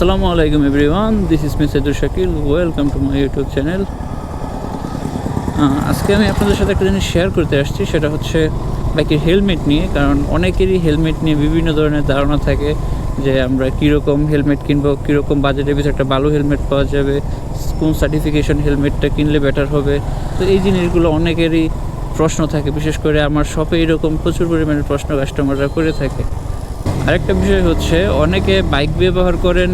আসসালামু আলাইকুম everyone this is Misaidur Shakil welcome to my YouTube channel আজকে আমি আপনাদের সাথে একটা জিনিস শেয়ার করতে আসছি, সেটা হচ্ছে বাইকের হেলমেট নিয়ে, কারণ অনেকেরই হেলমেট নিয়ে বিভিন্ন ধরনের ধারণা থাকে যে আমরা কীরকম হেলমেট কিনবো, কীরকম বাজেটের ভিতরে একটা ভালো হেলমেট পাওয়া যাবে, কোন সার্টিফিকেশন হেলমেটটা কিনলে বেটার হবে। তো এই জিনিসগুলো অনেকেরই প্রশ্ন থাকে, বিশেষ করে আমার শপে এরকম প্রচুর পরিমাণে প্রশ্ন কাস্টমাররা করে থাকে। আরেকটা বিষয় হচ্ছে, অনেকে বাইক ব্যবহার করেন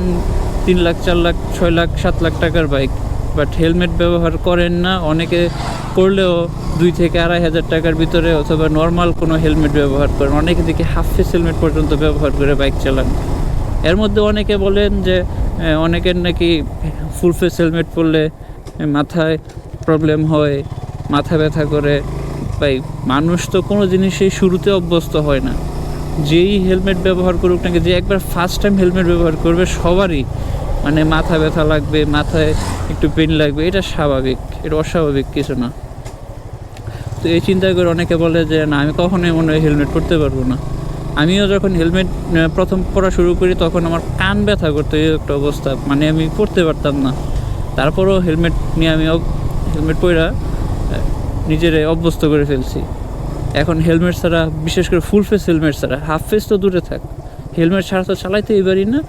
তিন লাখ, চার লাখ, ছয় লাখ, সাত লাখ টাকার বাইক বাট হেলমেট ব্যবহার করেন না। অনেকে করলেও দুই থেকে আড়াই হাজার টাকার ভিতরে অথবা নর্মাল কোনো হেলমেট ব্যবহার করেন। অনেকে দেখি হাফ ফেস হেলমেট পর্যন্ত ব্যবহার করে বাইক চালান। এর মধ্যে অনেকে বলেন যে অনেকের নাকি ফুল ফেস হেলমেট পরলে মাথায় প্রবলেম হয়, মাথা ব্যথা করে। ভাই, মানুষ তো কোনো জিনিসেই শুরুতে অভ্যস্ত হয় না। যেই হেলমেট ব্যবহার করুক নাকি যে একবার ফার্স্ট টাইম হেলমেট ব্যবহার করবে, সবারই মানে মাথা ব্যথা লাগবে, মাথায় একটু পেন লাগবে, এটা স্বাভাবিক, এটা অস্বাভাবিক কিছু না। তো এই চিন্তা করে অনেকে বলে যে, না, আমি কখনোই মনে হয় হেলমেট পরতে পারব না। আমিও যখন হেলমেট প্রথম পরা শুরু করি, তখন আমার কান ব্যথা করতো, এই একটা অবস্থা। মানে আমি পরতে পারতাম না। তারপরও হেলমেট নিয়ে আমি হেলমেট পরা নিজের অভ্যস্ত করে ফেলছি। এখন হেলমেট ছাড়া, বিশেষ করে ফুল ফেস হেলমেট ছাড়া হাফ ফেস তো দূরে থাক। হেলমেট ছাড়া তো চালাইতেই পারি না,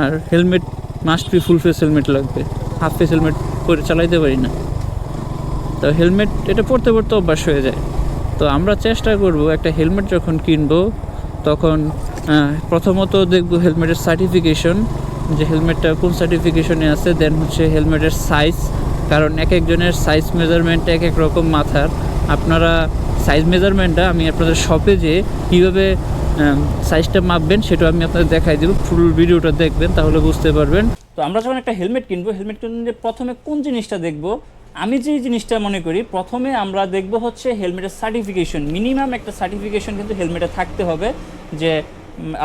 আর helmet must be full face helmet লাগবে। হাফ ফেস হেলমেট পরে চালাইতে পারি না। তো হেলমেট এটা পড়তে পড়তে অভ্যাস হয়ে যায়। তো আমরা চেষ্টা করব একটা হেলমেট যখন কিনবো, তখন প্রথমত দেখব হেলমেটের সার্টিফিকেশন যে হেলমেটটা কোন সার্টিফিকেশনে আছে দেন হচ্ছে হেলমেটের সাইজ কারণ এক একজনের সাইজ মেজারমেন্ট এক এক রকম মাথার। আপনারা সাইজ মেজারমেন্টটা আমি আপনাদের শপে যে কীভাবে সাইজটা মাপবেন সেটা আমি আপনাদের দেখাই দেবো। ফুল ভিডিওটা দেখবেন, তাহলে বুঝতে পারবেন। তো আমরা যখন একটা হেলমেট কিনবো হেলমেট কিনলে প্রথমে কোন জিনিসটা দেখব? আমি যে জিনিসটা মনে করি, প্রথমে আমরা দেখব হচ্ছে হেলমেটের সার্টিফিকেশন মিনিমাম একটা সার্টিফিকেশন কিন্তু হেলমেটে থাকতে হবে যে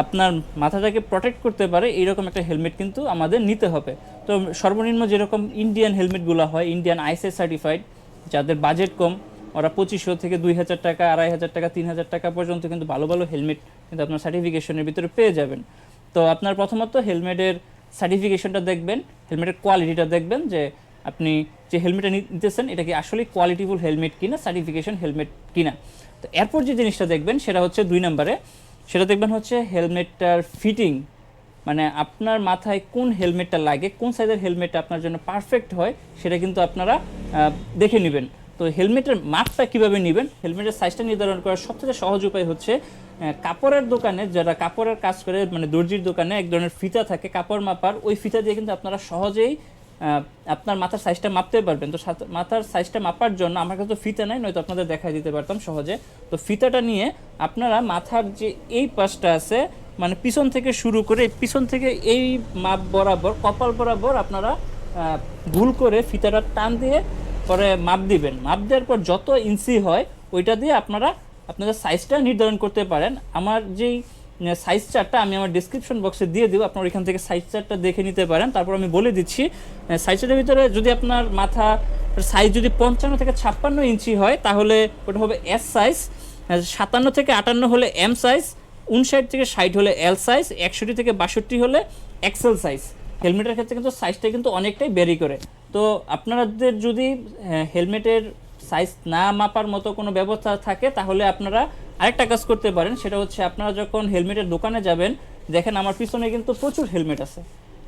আপনার মাথাটাকে প্রোটেক্ট করতে পারে, এইরকম একটা হেলমেট কিন্তু আমাদের নিতে হবে। তো সর্বনিম্ন যেরকম ইন্ডিয়ান হেলমেটগুলো হয় ইন্ডিয়ান আইসিএস সার্টিফাইড যাদের বাজেট কম ওরা পঁচিশশো থেকে দুই হাজার টাকা, আড়াই হাজার টাকা, তিন হাজার টাকা পর্যন্ত কিন্তু ভালো ভালো হেলমেট কিন্তু আপনার সার্টিফিকেশনের ভিতরে পেয়ে যাবেন। তো আপনার প্রথমত হেলমেটের সার্টিফিকেশনটা দেখবেন হেলমেটের কোয়ালিটিটা দেখবেন যে আপনি যে হেলমেটটা নিতেছেন, এটা কি আসলে কোয়ালিটিফুল হেলমেট কিনা সার্টিফিকেশন হেলমেট কিনা। তো এরপর যে জিনিসটা দেখবেন, সেটা হচ্ছে দুই নম্বরে, সেটা দেখবেন হচ্ছে হেলমেটটার ফিটিং মানে আপনার মাথায় কোন হেলমেটটা লাগে, কোন সাইজের হেলমেটটা আপনার জন্য পারফেক্ট হয়, সেটা কিন্তু আপনারা দেখে নেবেন। তো হেলমেটের মাপটা কীভাবে নেবেন? হেলমেটের সাইজটা নির্ধারণ করার সবথেকে সহজ উপায় হচ্ছে কাপড়ের দোকানে যারা কাপড়ের কাজ করে মানে দর্জির দোকানে এক ধরনের ফিতা থাকে, কাপড় মাপার, ওই ফিতা দিয়ে কিন্তু আপনারা সহজেই আপনার মাথার সাইজটা মাপতে পারবেন। তো মাথার সাইজটা মাপার জন্য আমার কাছে তো ফিতা নাই, নয়তো আপনাদের দেখাই দিতে পারতাম সহজে। তো ফিতাটা নিয়ে আপনারা মাথার যে এই পাশটা আছে মানে পিছন থেকে শুরু করে, পিছন থেকে এই মাপ বরাবর, কপাল বরাবর আপনারা ভুল করে ফিতাটা টান দিয়ে পরে মাপ দিবেন। মাপ দেওয়ার পর যত ইঞ্চি হয়, ওইটা দিয়ে আপনারা, আপনাদের সাইজটা নির্ধারণ করতে পারেন। আমার যেই সাইজ চার্টটা আমি আমার ডিসক্রিপশন বক্সে দিয়ে দেবো, আপনার ওইখান থেকে সাইজ চার্টটা দেখে নিতে পারেন। তারপর আমি বলে দিচ্ছি সাইজ চার্টের ভিতরে যদি আপনার মাথা সাইজ যদি পঞ্চান্ন থেকে ছাপ্পান্ন ইঞ্চি হয়, তাহলে ওটা হবে এস সাইজ সাতান্ন থেকে আটান্ন হলে এম সাইজ উনষাট থেকে ষাট হলে এল সাইজ একষট্টি থেকে বাষট্টি হলে এক্সেল সাইজ হেলমেটের ক্ষেত্রে কিন্তু সাইজটা কিন্তু অনেকটাই বেরি করে। তো আপনাদের যদি হেলমেটের সাইজ না মাপার মতো কোনো ব্যবস্থা থাকে, তাহলে আপনারা আরেকটা কাজ করতে পারেন। সেটা হচ্ছে আপনারা যখন হেলমেটের দোকানে যাবেন, দেখেন আমার পিছনে কিন্তু প্রচুর হেলমেট আছে।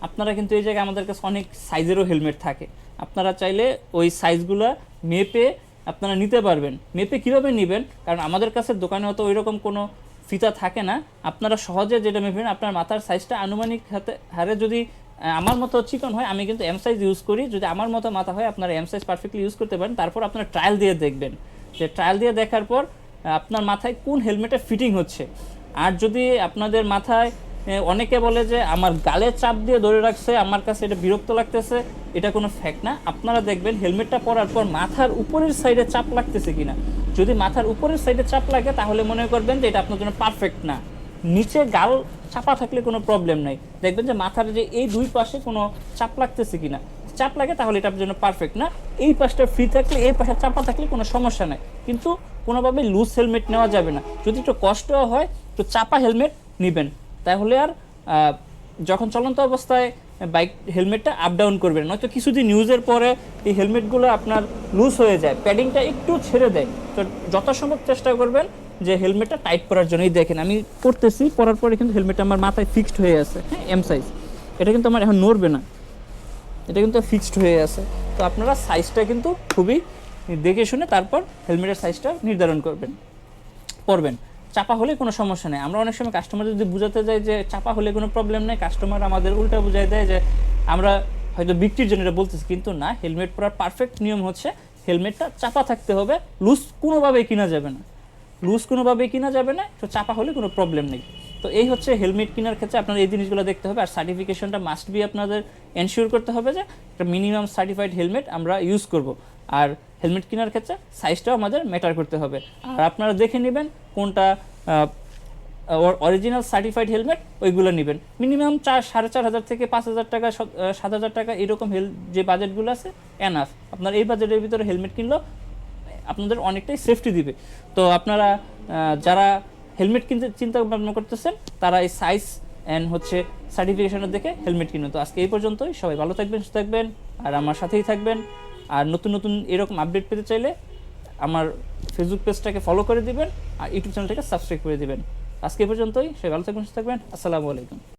আপনারা কিন্তু এই জায়গায় আমাদের কাছে অনেক সাইজেরও হেলমেট থাকে। আপনারা চাইলে ওই সাইজগুলো মেপে আপনারা নিতে পারবেন। মেপে কীভাবে নেবেন? কারণ আমাদের কাছে দোকানে হয়তো ওই রকম কোনো ফিতা থাকে না। আপনারা সহজে যেটা মেপেন আপনার মাথার সাইজটা আনুমানিক হাতে হারে যদি আমার মতো চিকন হয়, আমি কিন্তু এম সাইজ ইউজ করি। যদি আমার মতো মাথা হয়, আপনারা এম সাইজ পারফেক্টলি ইউজ করতে পারেন। তারপর আপনারা ট্রায়াল দিয়ে দেখবেন। যে ট্রায়াল দিয়ে দেখার পর আপনার মাথায় কোন হেলমেটে ফিটিং হচ্ছে। আর যদি আপনাদের মাথায় অনেকে বলে যে, আমার গালে চাপ দিয়ে ধরে রাখছে, আমার কাছে এটা বিরক্ত লাগতেছে। এটা কোনো ফ্যাক্ট না। আপনারা দেখবেন হেলমেটটা পরার পর মাথার উপরের সাইডে চাপ লাগতেছে কিনা। যদি মাথার উপরের সাইডে চাপ লাগে, তাহলে মনে করবেন যে এটা আপনার জন্য পারফেক্ট না। নিচে গাল চাপা থাকলে কোনো প্রবলেম নাই। দেখবেন যে মাথার যে এই দুই পাশে কোনো চাপ লাগতেছে কিনা। চাপ লাগে তাহলে এটার জন্য পারফেক্ট না। এই পাশটা ফ্রি থাকলে, এই পাশে চাপা থাকলে কোনো সমস্যা নাই। কিন্তু কোনোভাবে লুজ হেলমেট নেওয়া যাবে না। যদি একটু কষ্টও হয় তো চাপা হেলমেট নেবেন। তাহলে আর যখন চলন্ত অবস্থায় বাইক হেলমেটটা আপ ডাউন করবেন। নয়তো কিছুদিন ইউজের পরে এই হেলমেটগুলো আপনার লুজ হয়ে যায়। প্যাডিংটা একটু ছেড়ে দেয়। তো যথাসম্ভব চেষ্টা করবেন যে হেলমেটটা টাইট করার জন্যই দেখেন। আমি পড়তেছি পরার পরে কিন্তু হেলমেটটা আমার মাথায় ফিক্সড হয়ে আছে হ্যাঁ এম সাইজ এটা কিন্তু আমার এখন নড়বে না। এটা কিন্তু ফিক্সড হয়ে আছে। তো আপনারা সাইজটা কিন্তু খুবই দেখে শুনে তারপর হেলমেটের সাইজটা নির্ধারণ করবেন, পরবেন। চাপা হলে কোনো সমস্যা নেই। আমরা অনেক সময় কাস্টমার যদি বোঝাতে যাই যে চাপা হলে কোনো প্রবলেম নেই কাস্টমার আমাদের উল্টা বুঝাই দেয় যে আমরা হয়তো বিক্রির জন্য এটা বলতেছি, কিন্তু না হেলমেট পরার পারফেক্ট নিয়ম হচ্ছে হেলমেটটা চাপা থাকতে হবে লুজ কোনোভাবেই কিনা যাবে না। লুজ কোনোভাবেই কিনা যাবে না, তো চাপা হলে কোনো প্রবলেম নেই। তো এই হচ্ছে হেলমেট কেনার ক্ষেত্রে আপনার এই জিনিসগুলো দেখতে হবে, আর সার্টিফিকেশনটা মাস্ট বি আপনাদের এনশিওর করতে হবে যে একটা মিনিমাম সার্টিফাইড হেলমেট আমরা ইউজ করব। আর হেলমেট কেনার ক্ষেত্রে সাইজটাও আমাদের ম্যাটার করতে হবে। আর আপনারা দেখে নেবেন কোনটা অরিজিনাল সার্টিফাইড হেলমেট ওইগুলো নেবেন। মিনিমাম চার, সাড়ে চার হাজার থেকে পাঁচ হাজার টাকা সাত হাজার টাকা এরকম হেল যে বাজেটগুলো আছে এনাফ আপনার এই বাজেটের ভিতরে হেলমেট কিনলেও আপনাদের অনেকটাই সেফটি দিবে। তো আপনারা যারা হেলমেট কিনতে চিন্তা ভাবনা করতেছেন, তারা এই সাইজ অ্যান্ড হচ্ছে সার্টিফিকেশনের দেখে হেলমেট কিনুন। তো আজকে এই পর্যন্তই। সবাই ভালো থাকবেন, সুস্থ থাকবেন, আর আমার সাথেই থাকবেন। আর নতুন নতুন এরকম আপডেট পেতে চাইলে আমার ফেসবুক পেজটাকে ফলো করে দিবেন, আর ইউটিউব চ্যানেলটাকে সাবস্ক্রাইব করে দিবেন। আজকে এই পর্যন্তই। সবাই ভালো থাকবেন, সুস্থ থাকবেন। আসসালামু আলাইকুম।